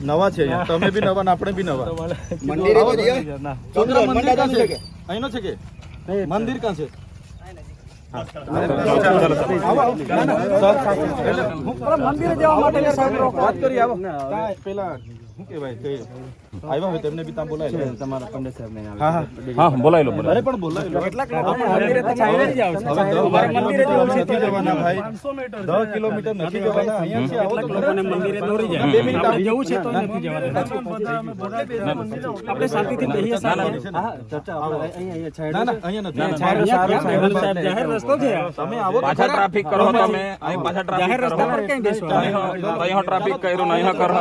નવા છે અહીંયા. તમે બી નવા આપણે બી નવા. મંદિરે મંદિર કાં છે અહીંનો છે કે? મંદિર કાં છે? મંદિરે જવા માટે વાત કરી આવો. પેલા શું કહેવાય? તે આવ્યા હોય તેમને બી ત્યાં બોલાય તમારા પંડિત સાહેબ ને હા હા. હા લો અરે પણ બોલાય લો. મંદિરે તો ચાલીને જ જાવ છો. હવે દસ અમારે મંદિરે જવું છે. નથી જવાના ભાઈ. દસ કિલોમીટર નથી જવાના. અહીંયા છે આવો તો લોકોને મંદિરે દોરી જાય બે મિનિટ આપણે જવું છે તો નથી જવાનું. આપણે શાંતિથી બેસીએ શાંતિથી. હા, ચર્ચા આપણે અહીંયા- અહીંયા ના ના અહીંયા નથી. સાહેબ, સાહેબ, જાહેર રસ્તો છે. તમે આવો પાછા ટ્રાફિક કરો તમે. અહીં પાછા ટ્રાફિક જાહેર રસ્તા પર ક્યાં બેસવાનું? અહીં ટ્રાફિક કર્યું નહીં કરો.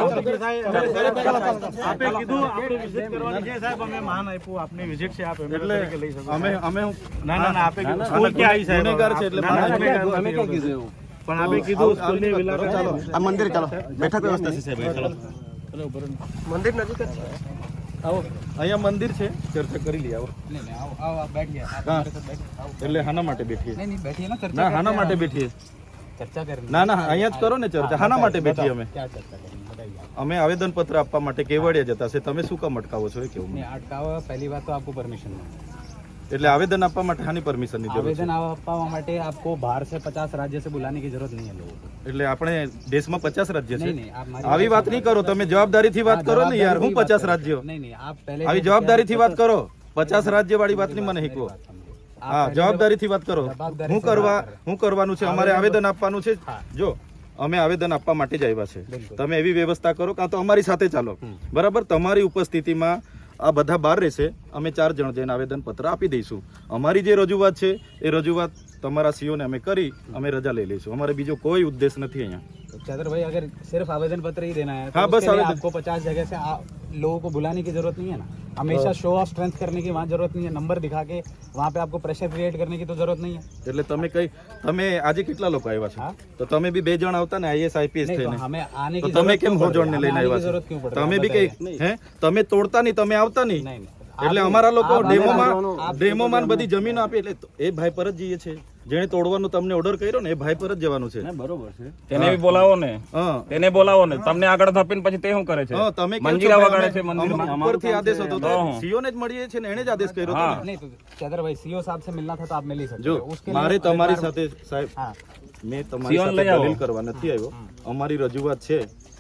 આપે કીધું આપણે વિઝિટ કરવાની છે સાહેબ અમે માન આપ્યું આપની વિઝિટ છે આપ એમએલએ તરીકે લઈ શકો અમે અમે હું ના ના ના આપે કીધું સ્કૂલ ક્યાં આવી સાહેબ ગુનેગાર છે એટલે ના, ના, માન આપ્યું. ગુનેગાર અમે નથી ક્યાં એવું. કીધું એવું? પણ આપે કીધું સ્કૂલની કરો, વિલાસ ચાલો. આ મંદિર ચાલો. બેઠક વ્યવસ્થા છે સાહેબ ચાલો. અહીંયા મંદિર છે. ચર્ચા કરી લઈએ આવો. હા. એટલે હાના માટે બેઠીએ. ના હાના માટે બેઠીએ. ના ના અહીંયા જ કરો ને ચર્ચા. હાના માટે બેઠીએ અમે. અમે આવેદન પત્ર આપવા માટે કેવડિયા જતા છે તમે શું કામ અટકાવો છો એ કેવું મને? अटकावा पहली बात तो आपको परमिशन नहीं એટલે આવેદન આપવા માટે હાની પરમિશન ની જરૂર છે आवेदन आपका માટે आपको बाहर से पचास राज्य से बुलाने की जरूरत नहीं है लोगों को એટલે આપણે દેશમાં પચાસ રાજ્ય છે नहीं नहीं आप हमारी આવી વાત નહીં કરો તમે જવાબદારીથી વાત કરો ને યાર હું પચાસ રાજ્યો नहीं नहीं आप पहले આવી જવાબદારીથી વાત કરો પચાસ રાજ્ય વાળી વાત નહીં મને શીખવો હા જવાબદારીથી વાત કરો હું કરવા હું કરવાનું છે અમારે આવેદન આપવાનું છે જો અમે આવેદન આપવા માટે જ આવ્યા છે. તમે એવી વ્યવસ્થા કરો કાં તો અમારી સાથે ચાલો. બરાબર? તમારી ઉપસ્થિતિમાં આ બધા બહાર રહેશે. અમે ચાર જણ જઈને આવેદન પત્ર આપી દઈશું. અમારી જે રજૂઆત છે એ રજૂઆત તમારા સીઓને અમે કરી અમે રજા લઈ લઈશું. અમારે બીજો કોઈ ઉદ્દેશ નથી અહીંયા. चंद्र भाई अगर सिर्फ आवेदन पत्र ही देना है तो हाँ, बस उसके लिए आवेदन। आपको पचास जगह से आ, लोगों को बुलाने की जरूरत नहीं है ना हमेशा शो ऑफ स्ट्रेंथ करने की वहाँ जरूरत नहीं है नंबर दिखा के वहाँ पे आपको प्रेशर क्रिएट करने की तो जरूरत नहीं है એટલે તમે કઈ તમે આજે કેટલા લોકો આવ્યા છો તો તમે બી બે જણ આવતા ને આઈએસ આઈપીએસ नहीं तो થઈને हमें आने તો की તમે जरूरत કેમ क्यों पड़ હોજોડ ને रही है? લઈને हमें आने की આવ્યા जरूरत છો क्यों पड़ रही है? તમે બી કઈ હે તમે તોડતા નહીં તમે આવતા નહીં नहीं नहीं એટલે અમારા લોકો ડેમોમાં ડેમોમાં ને બધી જમીન આપી એટલે તો એ ભાઈ પર જ જઈએ છે જેણે તોડવાનો તમને ઓર્ડર કર્યો ને એ ભાઈ પર જ જવાનું છે. બરોબર છે. તેને બી બોલાવો ને. તેને બોલાવો ને. તમને આગળ ધપીને પછી તે શું કરે છે? તમે મંજીરા વગાડે છે મંદિર ઉપરથી આદેશ હતો તો સીઓ ને જ મળીએ છે ને એને જ આદેશ કર્યો હતો નહીં ચેદરભાઈ સીઓ સાહેબ સે મિલના થા તો આપ મિલી શકો જો મારે તમારી સાથે સાહેબ મેં તમારી સાથે દલીલ કરવા નથી આવ્યો. અમારી રજૂઆત છે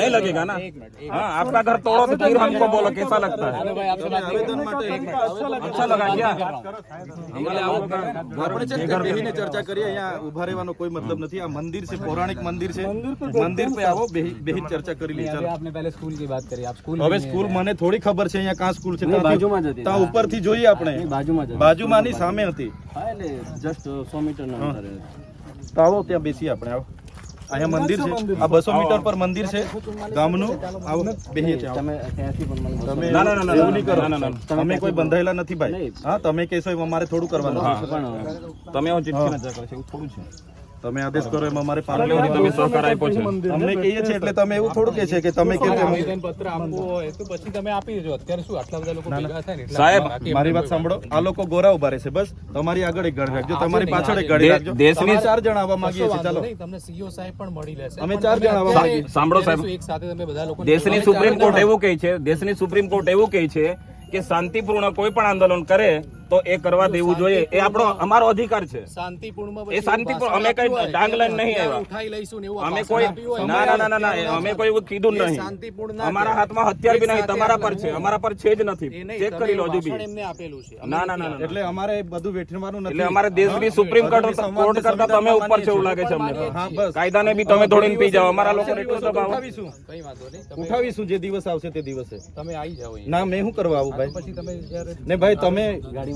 नहीं लगेगा ना हाँ आपका घर तोड़ो तो फिर हमको बोलो कैसा लगता है આવેદન માટે अच्छा लगा क्या આપણે છે ને ત્યાં બેસીને ચર્ચા કરીએ અહીંયા ઉભા રહેવાનો કોઈ મતલબ નથી આ મંદિર છે પૌરાણિક મંદિર છે મંદિર પે આવો બેહી બેહી ચર્ચા કરી લઈએ अभी ચાલો आपने पहले स्कूल की बात करी आप स्कूल હવે સ્કૂલ મને થોડી ખબર છે અહીંયા કાં સ્કૂલ છે નહીં, ત્યાંથી- બાજુમાં જ હતી. ત્યાં ઉપરથી જોઈએ આપણે બાજુમાં જ બાજુમાંની સામે હતી હા એટલે જસ્ટ સો મીટર ના અંતરે તો આવો ત્યાં બેસીએ આપણે આવો અહીંયા મંદિર છે આ બસો મીટર પર મંદિર છે. ગામનું. આવું ત્યાં તમે ના, ના, ના, એવું નહીં કરો. ના. અમે કોઈ બંધાયેલા નથી ભાઈ. હા તમે કહેશો એમ અમારે થોડું કરવાનું. તમે આવું ચિઠ્ઠી ના કરો છો એવું થોડું છે. તમે આદેશ કરો એમાં અમારે પાલન તમે સહકાર આપ્યો છે અમને કહીએ છીએ એટલે તમે એવું થોડું કે છે કે તમે કેમ આવેદન પત્ર આપવું હોય તો પછી તમે આપી દેજો. અત્યારે શું આટલા બધા લોકો ભેગા થાય ને સાહેબ મારી વાત સાંભળો. આ લોકો ગોરા ઊભા રહેશે. બસ તમારી આગળ એક ગણ રાખજો. તમારી પાછળ એક ગણ રાખજો. દેશની- ચાર જણ આવવા માંગીએ છીએ. ચાલો. તમને સીઓ સાહેબ પણ મળી લેશે. અમે ચાર જણ આવવા માંગીએ. સાંભળો સાહેબ. એક સાથે તમે બધા લોકો દેશની સુપ્રીમ કોર્ટ એવું કહે છે દેશની સુપ્રીમ કોર્ટ એવું કહે છે કે શાંતિપૂર્ણ કોઈ પણ આંદોલન કરે તો એ કરવા દેવું જોઈએ. એ આપણો અમારો અધિકાર છે. શાંતિપૂર્ણ એ શાંતિપૂર્ણ અમે કઈ ડાંગ નહીં આવ્યા. ઉઠાઈ લઈશું એવું અમે કોઈ ના ના ના ના અમે કોઈ એવું કીધું નહીં. શાંતિપૂર્ણ અમારા હાથમાં હથિયાર બી નહીં તમારા પર છે અમારા પર છે જ નથી. ચેક કરી લો હજુ બી. એમને આપેલું છે. ના ના ના એટલે અમારે બધું વેઠવાનું નથી. એટલે અમારે દેશની સુપ્રીમ કોર્ટ કોર્ટ કરતા તમે ઉપર છે એવું લાગે છે અમને. કાયદાને બી તમે દોડીને પી જાઓ. અમારા લોકો એટલું દબાવો. ઉઠાવીશું. કઈ વાંધો નહીં. ઉઠાવીશું જે દિવસ આવશે તે દિવસે. તમે આવી જાઓ ના મેં શું કરવા આવું ભાઈ? પછી તમે ને ભાઈ તમે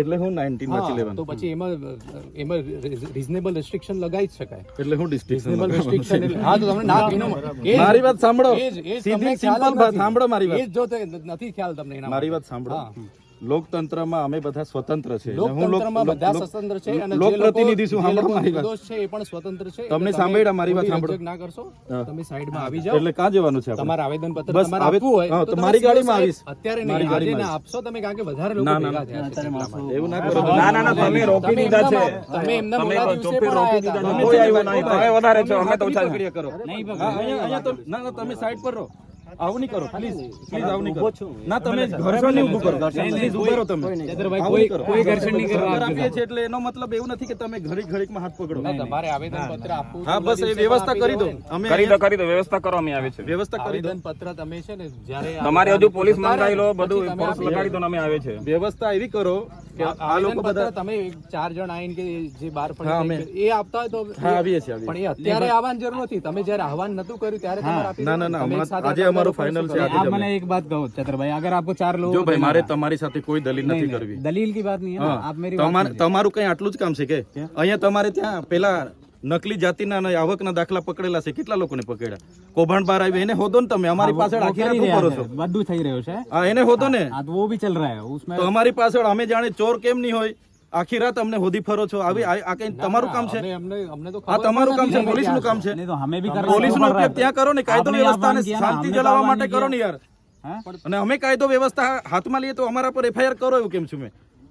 એટલે હું 19 વાંચી લેવાનું તો પછી એમાં એમાં રિઝનેબલ રેસ્ટ્રિક્શન લગાવી જ શકાય. એટલે હું રિઝનેબલ રેસ્ટ્રિક્શન એટલે હા તો તમને ના કીનો મારી વાત સાંભળો. સીધી સિમ્પલ વાત સાંભળો મારી વાત. એ જો તે નથી ખ્યાલ તમને એના મારી વાત સાંભળો. હા. લોકતંત્રમાં અમે બધા સ્વતંત્ર છે લોકતંત્રમાં બધા સ્વતંત્ર છે અને લોકપ્રતિનિધિ લોકો- સાંભળો મારી વાત. છે એ પણ સ્વતંત્ર છે તમને સાંભળ્યા મારી વાત સાંભળો. ના કરશો. તમે સાઈડમાં આવી જાઓ એટલે ક્યાં જવાનું છે તમારે આવેદન પત્ર બસ તમારે આપવું હોય તો મારી ગાડીમાં આવીશ. અત્યારે મારી નહીં આજે ના આપશો તમે કારણ કે વધારે લોકો ના, ના, ભેગા થયા છે એવું ના કરો ના ના ના તમે રોકી દીધા છે તમે એમના મોડા દિવસે ચોપી પણ રોકી દીધા કોઈ આવ્યો નહીં તમે વધારે છો અમે તો ઓછા કરો નહીં અહીંયા તો ના ના તમે સાઈડ પર રહો આવું નહીં કરો પ્લીઝ પ્લીઝ આવું નહીં કરો. ના તમે ઘર્ષણ નહીં ઊભું કરો. પ્લીઝ ઊભા રહો તમે. કોઈ ઘર્ષણ નહીં કરવા આપીએ. છીએ એટલે એનો મતલબ એવું નથી કે તમે ઘડીક ઘડીકમાં હાથ પકડો. તમારે આવેદન પત્ર આપવું હા બસ એ વ્યવસ્થા કરી દો. અમે કરી દો કરી દો. વ્યવસ્થા કરો અમે આવે છે વ્યવસ્થા કરી દો. પત્ર તમે છે ને જ્યારે તમારે હજુ પોલીસ મંગાવી લો બધું ફોર્સ લગાડી દો અમે આવે છે વ્યવસ્થા એવી કરો કે આ લોકો બધા તમે ચાર જણ આવીને કે જે બાર પડે એ આપતા હોય તો હા આવીએ છીએ પણ એ અત્યારે આવવાની જરૂર નથી. તમે જ્યારે આહવાન નતું કર્યું ત્યારે તમારે આપી ના ના ના આજે અમારું લોકો ફાઇનલ છે શું આજે કરો? જ અમે. मैंने एक बात कहो चतर भाई अगर आपको चार लोग જો ભાઈ મારે તમારી સાથે કોઈ દલીલ નથી કરવી दलील की बात नहीं है ना હા आप मेरी बात તમારે તમારું કઈ આટલું જ કામ છે કે અહીંયા તમારે ત્યાં પેલા નકલી જાતિના અને આવકના દાખલા પકડેલા છે કેટલા લોકોને પકડ્યા કૌભાંડ બહાર આવ્યું એને હોદો ને તમે અમારી પાછળ वो આખી कर રાત ही શું કરો रहे છો हैं बद्दू થઈ રહ્યો છે હા એને હોદો ને हाँ तो वो भी चल रहा है उसमें તો અમારી પાછળ અમે જાણે ચોર કેમ નહીં હોય આખી રાત અમને હોદી ફરો છો? આવી આ કઈ તમારું કામ છે? આ તમારું કામ છે પોલીસનું કામ છે. પોલીસ નો ઉપયોગ ત્યાં કરો ને કાયદો વ્યવસ્થા ને શાંતિ જળાવવા માટે કરો ને યાર. અને અમે કાયદો વ્યવસ્થા હાથમાં લઈએ તો અમારા પર એફઆઈઆર કરો એવું કેમ છું મેં?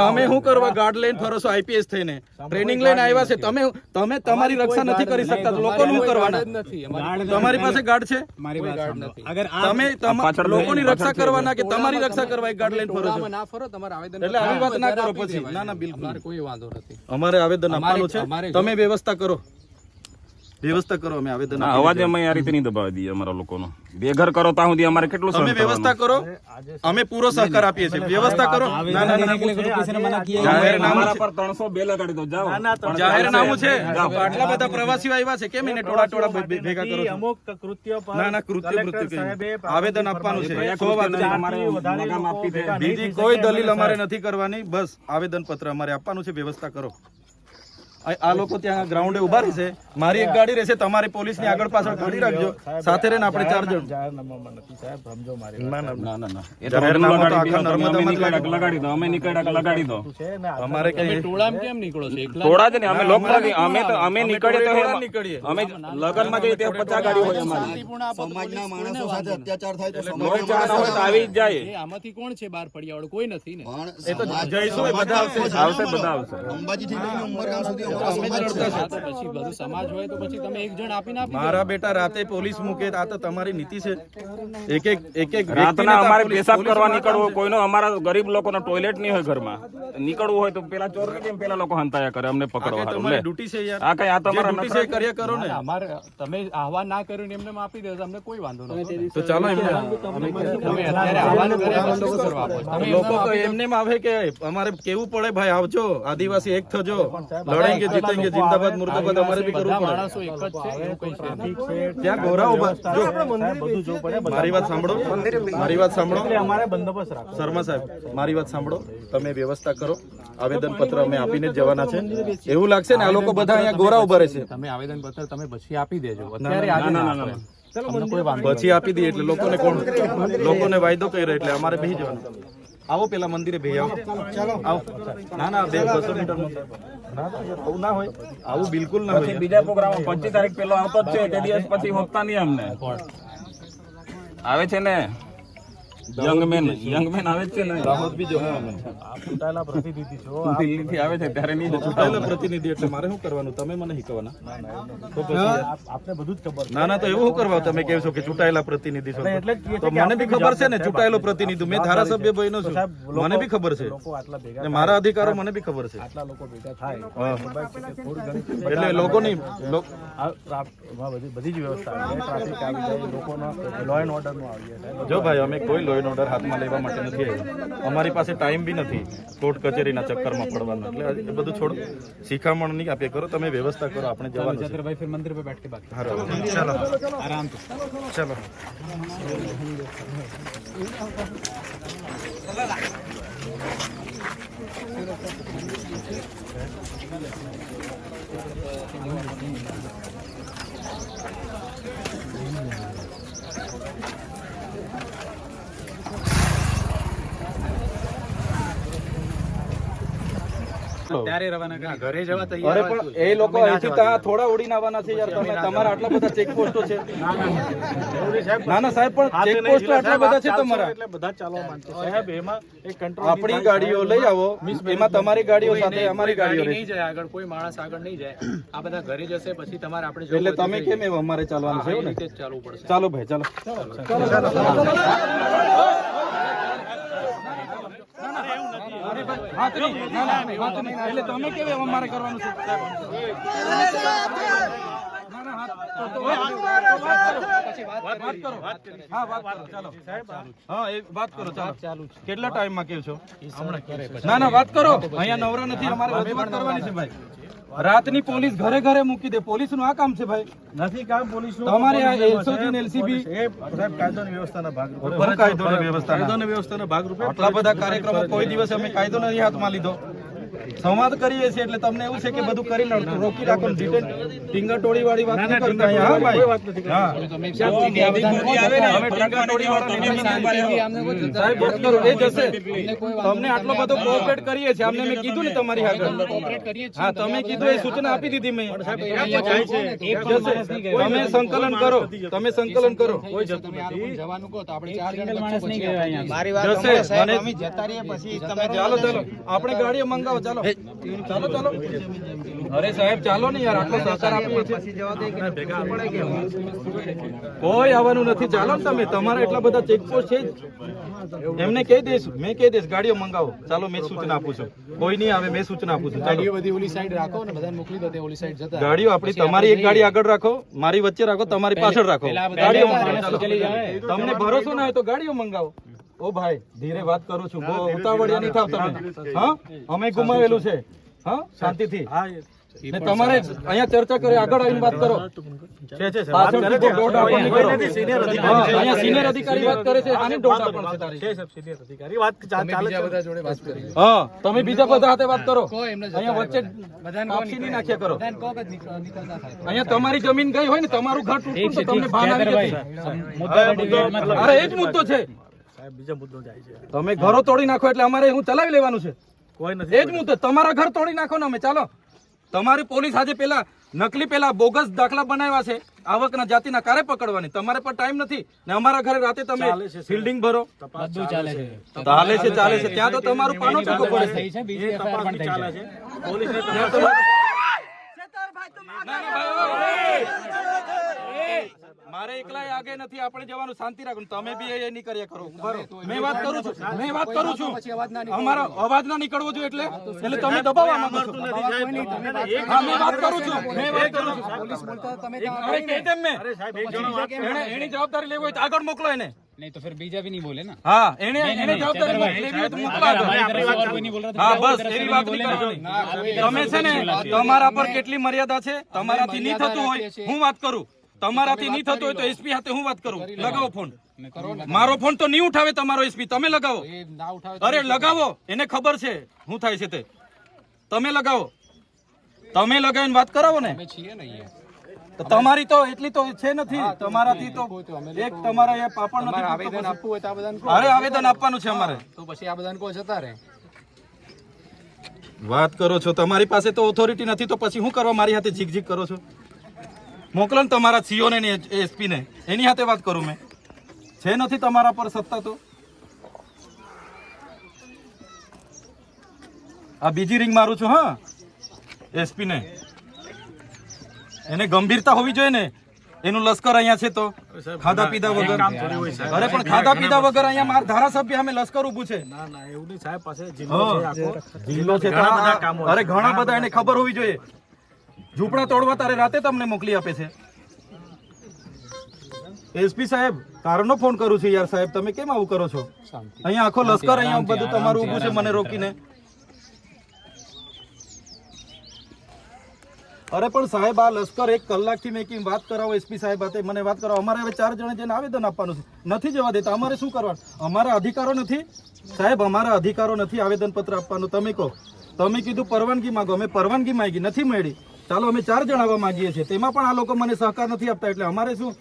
તમે શું કરવા ગાર્ડ લઈને ફરો છો આઈપીએસ થઈને? ટ્રેનિંગ લઈને આવ્યા છે. તમે તમે તમારી રક્ષા નથી કરી શકતા. લોકોનું શું કરવાના? તમારી પાસે ગાર્ડ છે? મારી પાસે અગર તમે લોકોની રક્ષા કરવાના કે તમારી રક્ષા કરવા ગાર્ડ લઈને ફરો છો? ના ફરો તમારે આવેદન એટલે આવી વાત ના કરો પછી ના ના બિલકુલ. કોઈ વાંધો નથી. અમારે આવેદન આપવાનું છે. તમે વ્યવસ્થા કરો. વ્યવસ્થા કરો અમે આવેદન અવાજ અમે આ રીતે નહીં દબાવી દઈએ અમારા લોકોનો. બેઘર કરો ત્યાં સુધી અમારે કેટલું તમે વ્યવસ્થા કરો. અમે પૂરો સહકાર આપીએ છીએ. વ્યવસ્થા કરો. ના ના ના જાહેરનામું પર 300 બે લગાડી દો જાઓ. જાહેરનામું છે. આટલા બધા પ્રવાસીઓ આવ્યા છે કેમ એને ટોળા ટોળા ભેગા કરો અમુક કૃત્યો પર ના ના કૃત્ય કૃત્ય આવેદન આપવાનું છે. 100 વાત અમારે લગામ આપી દે. બીજી કોઈ દલીલ અમારે નથી કરવાની. બસ આવેદન પત્ર અમારે આપવાનું છે. વ્યવસ્થા કરો. આ લોકો ત્યાં ગ્રાઉન્ડે ઊભા રહેશે મારી એક ગાડી રહેશે તમારી પોલીસની આગળ પાછળ ગાડી રાખજો. સાથે રહીને આપણે ચાર જણ. ના ના ના. ના ના ને. ને પોલીસ ના આમાંથી કોણ છે બાર ફળિયાવાળો કોઈ નથી ને. એ તો જઈશું બધા આવશે. બધા આવશે. અંબાજીથી લઈને ઉમરગામ સુધી પછી બધું સમાજ હોય તો પછી તમે એક જણ આપીને આપી મારા બેટા રાતે પોલીસ મૂકે આ તો તમારી નીતિ છે. એક એક એક એક રાતના અમારે પેશાબ કરવા નીકળવું કોઈનો અમારા ગરીબ લોકોનો ટોયલેટ નહીં હોય ઘરમાં. નીકળવું હોય તો પેલા ચોર કેમ પેલા લોકો હંતાયા કરે અમને પકડવા હારું. તમારી લે. ડ્યુટી છે યાર? આ કઈ આ તમારા ડ્યુટી છે કર્યા કરો ને. અમારે તમે આહવાન ના કર્યું ને એમને આપી દેજો અમને કોઈ વાંધો નથી તો ચાલો એમને તમે અત્યારે આહવાન કર્યા કરવા આપો લોકો તો એમને એમ આવે કે અમારે કેવું પડે? ભાઈ આવજો. આદિવાસી એક થજો. લડેંગે જીતેંગે જિંદાબાદ મુર્દાબાદ અમારે બી કરવું મારી વાત સાંભળો. તમે વ્યવસ્થા કરો. આવેદન પત્ર અમે આપીને જવાના છે. એવું લાગશે ને આ લોકો બધા અહીંયા ગોરા ઊભા રહેશે તમે આવેદન પત્ર તમે પછી આપી દેજો. પછી આપી દઈએ એટલે લોકોને કોણ? લોકોને વાયદો કર્યો એટલે અમારે બી જવાનું. આવો પેલા મંદિરે બેસી આવો. આવો. ના ના બે બસો મીટર આવું ના હોય. આવું બિલકુલ ના હોય. બીજા પ્રોગ્રામ પચીસ તારીખ પેલો આવતો જ છે તે દિવસ પછી હોતા નહીં અમને આવે છે ને? યંગમેન યંગમેન આવે છે ને? દાહોદ બી જો ચૂંટાયેલા પ્રતિનિધિ છો દિલ્હીથી આવે છે ત્યારે નહીં ચૂંટાયેલા પ્રતિનિધિ એટલે મારે શું કરવાનું? તમે મને શીખવાના તો પછી આપને બધું જ ખબર ના ના તો એવું કરવા? તમે કહો છો કે ચૂંટાયેલા પ્રતિનિધિ છો. એટલે તો મને બી ખબર છે ને ચૂંટાયેલો પ્રતિનિધિ. મેં ધારાસભ્ય બન્યો છું. મને બી ખબર છે. લોકો આટલા ભેગા ને મારા અધિકારો મને બી ખબર છે. આટલા લોકો ભેગા થાય. એટલે લોકોની લો- આ ટ્રાફ- એમાં બધી જ વ્યવસ્થા આવી ટ્રાફિક આવી જાય લોકોનો લો એન્ડ ઓર્ડરનું આવી જાય. જો ભાઈ અમે કોઈ લો કાયદાનો ઓર્ડર હાથમાં લેવા માટે નથી આવ્યો અમારી પાસે ટાઈમ બી નથી કોર્ટ કચેરીના ચક્કરમાં પડવાનો એટલે એ બધું છોડો શિખામણ નહીં આપીએ કરો તમે વ્યવસ્થા કરો આપણે જવાનું છે ફિર મંદિર પર બેઠ કે બાત હારો ચલો આરામ ચલો Thank you. ત્યારે રવાના ઘરે જવા અરે પણ એ લોકો અહીંથી ત્યાં થોડા ઉડીને આવવાના છે યાર. તમે તમારા આટલા બધા ચેકપોસ્ટો છે. ના ના સાહેબ પણ ચેકપોસ્ટો આટલા બધા છે તમારા. એટલે બધા ચાલવા માંગતો સાહેબ એમાં એક કંટ્રોલ આપણી ગાડીઓ લઈ આવો. એમાં તમારી ગાડીઓ સાથે અમારી ગાડીઓ નહીં જાય આગળ કોઈ માણસ આગળ નહીં જાય. આ બધા ઘરે જશે પછી તમારે આપણે એટલે તમે કેમ એવું અમારે ચાલવાનું છે ચાલવું પડશે. ચાલો ભાઈ ચાલો. વાત નહીં. ના, ના, વાત નહીં. એટલે તમે કેવી અમારે કરવાનું છે? કેટલા ટાઈમમાં કેવ છો. ના ના વાત કરો. અહીંયા નવરા નથી અમારે રજૂઆત કરવાની છે ભાઈ. રાતની પોલીસ ઘરે ઘરે મૂકી દે. પોલીસનું આ કામ છે ભાઈ? નથી કામ પોલીસનું. તમારે આ એલસીબી ને એલસીબી સાહેબ કાયદોની વ્યવસ્થાના ભાગરૂપે કાયદોની વ્યવસ્થાના. ભાગરૂપે આટલા બધા કાર્યક્રમો કોઈ દિવસ અમે કાયદો નથી હાથમાં લીધો. સંવાદ કરીએ છીએ એટલે તમને એવું છે કે બધું કરીને રોકી રાખો ડિટેલ ટીંગર ટોળી વાળી વાત નહીં કરતા હા ભાઈ. હા. મોદી આવે ને અમે ટીંગર ટોળી વાળાને નહીં કરતા. સાહેબ વાત કરો એ જશે તમને આટલો બધો કોઓપરેટ કરીએ છીએ. અમને મેં કીધું ને તમારી આગળ. હા તમે કીધું એ સૂચના આપી દીધી મેં. જશે. તમે સંકલન કરો. તમે સંકલન કરો. જવાનું કહો તો આપણે ચાર જણ માણસ નહીં ગયો અહીંયા. જશે. મને ચાલો ચાલો. આપણે ગાડીઓ મંગાવો. ચાલો. ચાલો ચાલો. અરે સાહેબ ચાલો ને યાર આટલો સહકાર આપીએ છીએ. કોઈ આવવાનું નથી. ચાલો ને તમે. તમારા એટલા બધા ચેકપોસ્ટ છે જ. એમને કહી દઈશ. મેં કહી દઈશ ગાડીઓ મંગાવો. ચાલો મેં સૂચના આપું છું. કોઈ નહીં આવે મેં સૂચના આપું છું. ગાડીઓ બધી ઓલી સાઈડ રાખો ને બધાને મોકલી દો તે ઓલી સાઈડ જતા ગાડીઓ આપણી તમારી એક ગાડી આગળ રાખો મારી વચ્ચે રાખો તમારી પાછળ રાખો. ગાડીઓ તમને ભરોસો ના હોય તો ગાડીઓ મંગાવો. ઓ ભાઈ ધીરે વાત કરું છું. બહુ ઉતાવળિયા નહીં થાવ તમે. હા? અમે ગુમાવેલું છે. હા? શાંતિથી. ને તમારે અહીંયા ચર્ચા કરી આગળ આવીને વાત કરો. પાછળથી દોઢ આપણને કરો. હા, અહીંયા સિનિયર અધિકારી વાત કરે છે. આની દોઢ આપણ તારી. છે સાહેબ સિનિયર અધિકારી. વાત ચાલે બીજા બધા જોડે વાત કરી હા તમે બીજા બધા સાથે વાત કરો. અહીંયા વચ્ચે બધાને કાપસી નહીં નાખ્યા કરો. અહીંયા તમારી જમીન ગઈ હોય ને તમારું ઘર તૂટતું તો તમને ભાન આવી જતી. અરે એ જ મુદ્દો છે. સાહેબ બીજો મુદ્દો જાય છે. તમે ઘરો તોડી નાખો એટલે અમારે હું ચલાવી લેવાનું છે. કોઈ નથી એ જ મુદ્દો તમારા ઘર તોડી નાખો ને અમે ચાલો. તમારી પોલીસ આજે પેલા નકલી પેલા બોગસ દાખલા બનાવ્યા છે આવકના જાતિના કારે પકડવાની? તમારે પણ ટાઈમ નથી ને અમારા ઘરે રાતે તમે ફિલ્ડિંગ ભરો. બધું ચાલે છે. ચાલે છે ચાલે છે. ત્યાં તો તમારું પાનો ચોખ્ખો પડે. છે. બીજી પણ થઈ છે. પોલીસને તમારું- મારે એકલા આગે નથી આપણે જવાનું શાંતિ રાખો તમે બી એ નહીં કર્યા કરો બરો મેં વાત કરું છું મેં વાત કરું છું અમારો અવાજ ના નીકળવો જોઈએ એટલે એટલે તમે દબાવવા માંગો છો હા મેં વાત કરું છું મેં વાત કરું છું પોલીસ બોલતા તમે હવે કહી દેમ મેં એણે એની જવાબદારી લેવી હોય તો આગળ મોકલો એને नहीं तो फिर बीजा भी नहीं बोले ना હા એને એને જવાબદારી લેવી હોય તો મોકલો આગળ. हमारी तरफ से और कोई नहीं बोल रहा था હા બસ એવી વાત નહીં કરવાની તમે છે ને તમારા પર કેટલી મર્યાદા છે તમારાથી નહીં થતું હોય હું વાત કરું તમારાથી નહીં થતું હોય તો એસપી સાથે હું વાત કરું લગાવો ફોન. મારો ફોન તો નહીં ઉઠાવે તમારો એસપી. તમે લગાવો. અરે લગાવો. એને ખબર છે શું થાય છે તે. તમે લગાવો. તમે લગાવીને વાત કરાવો ને. તમારી તો એટલી તો છે નથી. તમારાથી તો એક તમારા એ પાપડ નથી આવેદન આપવું હોય તો આવેદન અરે આવેદન આપવાનું છે અમારે. તો પછી આવેદન કો જતા રહે. વાત કરો છો. તમારી પાસે તો ઓથોરિટી નથી તો પછી શું કરવા મારી હાથે ઝીક ઝીક કરો છો? મોકલો ને તમારા સીઓ ને એસપી ને. એની સાથે વાત કરું મેં. છે નથી તમારા પર સત્તા તો? આ બીજી રિંગ મારું છું હા? એસપી ને. એને ગંભીરતા હોવી જોઈએ ને. એનું લશ્કર અહીંયા છે તો. ખાધા પીધા વગર. અરે પણ ખાધા પીધા વગર અહીંયા મારા ધારાસભ્ય અમે લશ્કર ઉભું છે. ના ના એવું નહીં સાહેબ પાસે જિલ્લો છે જિલ્લો છે અરે ઘણા બધા એને ખબર હોવી જોઈએ. ઝૂંપડા તોડવા તારે રાતે તમને મોકલી આપે છે. એસપી સાહેબ કારણનો ફોન કરું છું યાર સાહેબ. તમે કેમ આવું કરો છો? અહીંયા આખો લશ્કર અહીંયા બધું તમારું ઊભું છે મને રોકીને. અરે પણ સાહેબ આ લશ્કર એક કલાકથી મેં કેમ વાત કરાવો એસપી સાહેબ હાથે મને વાત કરાવો. અમારે હવે ચાર જણે જઈને આવેદન આપવાનું છે નથી જવા દેતા. અમારે શું કરવાનું? અમારા અધિકારો નથી? સાહેબ અમારા અધિકારો નથી આવેદનપત્ર આપવાનું. તમે કહો. તમે કીધું પરવાનગી માંગો. અમે પરવાનગી માંગી નથી મળી. ચાલો, અમે ચાર જણ આવવા માંગીએ છીએ. તેમાં પણ આ લોકો મને સહકાર નથી આપતા, એટલે અમારે શું?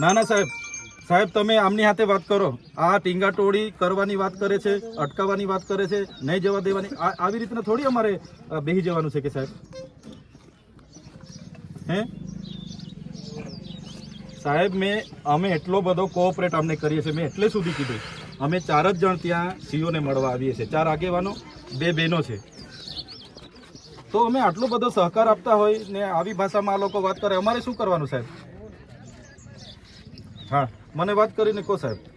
ના ના, સાહેબ. સાહેબ, તમે આમની હાથે વાત કરો. આ ટીંગા ટોળી કરવાની વાત કરે છે, અટકાવવાની વાત કરે છે, નહીં જવા દેવાની. આવી રીતના થોડી અમારે બેહી જવાનું છે કે સાહેબ? હે? સાહેબ, મેં, અમે એટલો બધો કોઓપરેટ અમને કરીએ છીએ. મેં એટલે સુધી કીધું. અમે ચાર જ જણ ત્યાં સીઓને મળવા આવીએ છીએ. ચાર આગેવાનો, બે બહેનો છે. તો અમે આટલો બધો સહકાર આપતા હોય ને આવી ભાષામાં આ લોકો વાત કરે, અમારે શું કરવાનું સાહેબ? હા, મને વાત કરીને કહો સાહેબ.